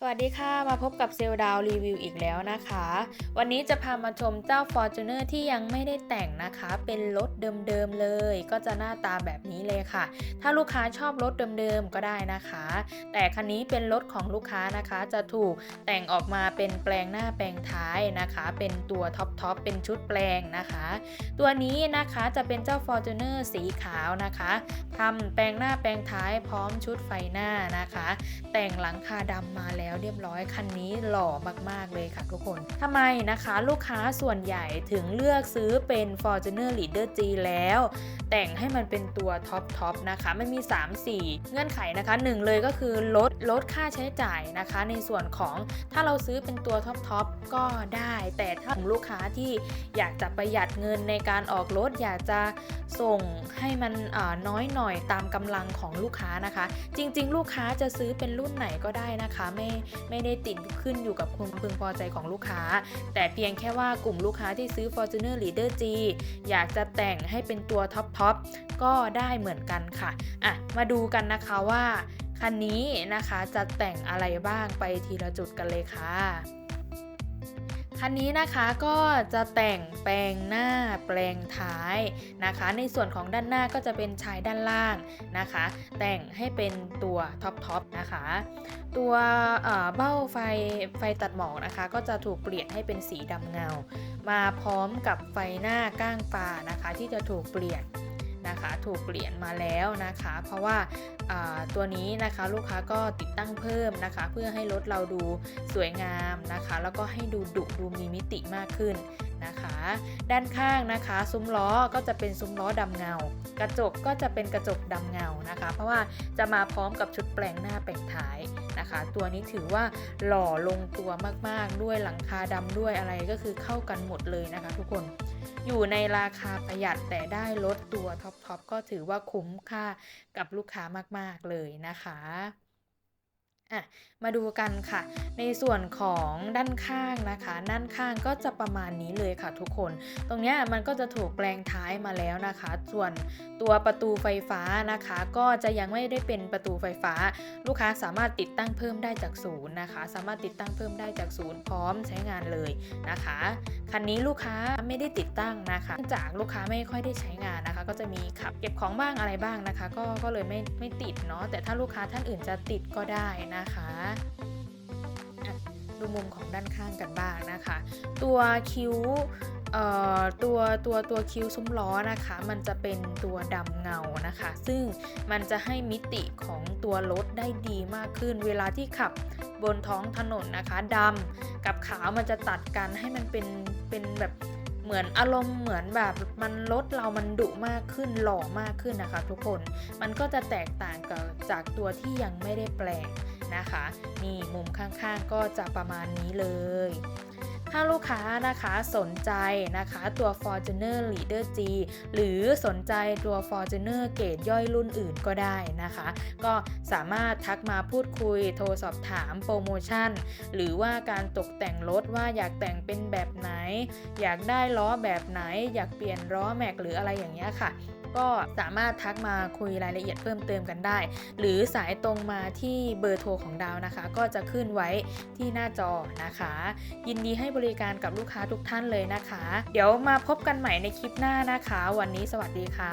สวัสดีค่ะ มาพบกับเซลดาวรีวิวอีกแล้วนะคะ วันนี้จะพามาชมเจ้า Fortuner ที่ยังไม่ได้แต่งนะคะ เป็นรถเดิมๆเลย ก็จะหน้าตาแบบนี้เลยค่ะ ถ้าลูกค้าชอบรถเดิมๆก็ได้นะคะ แต่คันนี้เป็นรถของลูกค้านะคะ จะถูกแต่งออกมาเป็นแปลงหน้าแปลงท้ายนะคะ เป็นตัวท็อปท็อปเป็นชุดแปลงนะคะ ตัวนี้นะคะจะเป็นเจ้า Fortuner สีขาวนะคะ ทำแปลงหน้าแปลงท้ายพร้อมชุดไฟหน้านะคะ แต่งหลังคาดำมาแล้วเรียบร้อยคันนี้หล่อมากๆเลยค่ะทุกคนทำไมนะคะ ลูกค้าส่วนใหญ่ถึงเลือกซื้อเป็น Fortuner Leader G แล้ว แต่งให้มันเป็นตัวท็อปท็อปนะคะมันมี 3-4 เงื่อนไขนะคะ 1 เลยก็คือลดลดค่าใช้จ่ายนะคะ ในส่วนของถ้าเราซื้อเป็นตัวท็อปท็อปก็ได้ แต่ถ้าลูกค้าที่อยากจะประหยัดเงินในการออกรถอยากจะส่งให้มันน้อ่าน้อยน่อยตามกำลังของลูกค้านะคะ จริง ๆ ลูกค้าจะซื้อเป็นรุ่นไหนก็ได้นะคะ ไม่ไม่ได้ติดขึ้นอยู่กับความพึงพอใจของลูกค้า แต่เพียงแค่ว่ากลุ่มลูกค้าที่ซื้อ Fortuner Leader G อยากจะแต่งให้เป็นตัวท็อปท็อปก็ได้เหมือนกันค่ะอะ มาดูกันนะคะว่าคันนี้นะคะจะแต่งอะไรบ้างไปทีละจุดกันเลยค่ะ คันนี้นะคะก็จะแต่งแปลงหน้าแปลงท้ายนะคะ ในส่วนของด้านหน้าก็จะเป็นชายด้านล่างนะคะ แต่งให้เป็นตัวท็อปท็อปนะคะ ตัวเอ่อเบ้าไฟไฟตัดหมอกนะคะ ก็จะถูกเปลี่ยนให้เป็นสีดำเงา มาพร้อมกับไฟหน้าก้างปลานะคะ ที่จะถูกเปลี่ยน นะคะ ถูกเปลี่ยนมาแล้วนะคะ เพราะว่าตัวนี้นะคะลูกค้าก็ติดตั้งเพิ่มนะคะ เพื่อให้รถเราดูสวยงามนะคะ แล้วก็ให้ดูดุดูมีมิติมากขึ้นนะคะ ด้านข้างนะคะ ซุ้มล้อก็จะเป็นซุ้มล้อดำเงา กระจกก็จะเป็นกระจกดำเงานะคะ เพราะว่าจะมาพร้อมกับชุดแปลงหน้าแปลงท้ายนะคะ ตัวนี้ถือว่าหล่อลงตัวมากๆ ด้วยหลังคาดำด้วยอะไรก็คือเข้ากันหมดเลยนะคะ ทุกคนอยู่ในราคาประหยัดแต่ได้ลดตัวท็อปท็อปก็ถือว่าคุ้มค่ากับลูกค้ามาก ๆ เลยนะคะ อะมาดูกันค่ะ ในส่วนของด้านข้างนะคะ ด้านข้างก็จะประมาณนี้เลยค่ะทุกคน ตรงนี้มันก็จะถูกแปลงท้ายมาแล้วนะคะ ส่วนตัวประตูไฟฟ้านะคะ ก็จะยังไม่ได้เป็นประตูไฟฟ้า ลูกค้าสามารถติดตั้งเพิ่มได้จากศูนย์นะคะ สามารถติดตั้งเพิ่มได้จากศูนย์พร้อมใช้งานเลยนะคะคันนี้ลูกค้าไม่ได้ติดตั้งนะคะจากลูกค้าไม่ค่อยได้ใช้งานนะคะ ก็จะมีขับเก็บของบ้างอะไรบ้างนะคะ ก็ก็เลยไม่ไม่ติดเนาะแต่ถ้าลูกค้าท่านอื่นจะติดก็ได้นะะอะดูมุมของด้านข้างกันบ้างนะคะ ตัวคิ้วตัวตัวตัวคิ้วซุ้มล้อนะคะ มันจะเป็นตัวดำเงานะคะ ซึ่งมันจะให้มิติของตัวรถได้ดีมากขึ้น เวลาที่ขับบนท้องถนนนะคะดำกับขาวมันจะตัดกันให้มันเป็นเป็นแบบเหมือนอารมณ์เหมือนแบบมันรถเรามันดุมากขึ้นหล่อมากขึ้นนะคะ ทุกคนมันก็จะแตกต่างกับจากตัวที่ยังไม่ได้แปลง นะคะ นี่มุมข้างๆก็จะประมาณนี้เลย ถ้าลูกค้านะคะสนใจนะคะตัว Fortuner Leader G หรือสนใจตัว Fortuner เกรดย่อยรุ่นอื่นก็ได้นะคะ ก็สามารถทักมาพูดคุยโทรสอบถามโปรโมชั่น หรือว่าการตกแต่งรถว่าอยากแต่งเป็นแบบไหน อยากได้ล้อแบบไหน อยากเปลี่ยนล้อแม็กหรืออะไรอย่างเงี้ยค่ะ ก็สามารถทักมาคุยรายละเอียดเพิ่มเติมกันได้ หรือสายตรงมาที่เบอร์โทรของดาวนะคะ ก็จะขึ้นไว้ที่หน้าจอนะคะ ยินดีให้บริการกับลูกค้าทุกท่านเลยนะคะ เดี๋ยวมาพบกันใหม่ในคลิปหน้านะคะ วันนี้สวัสดีค่ะ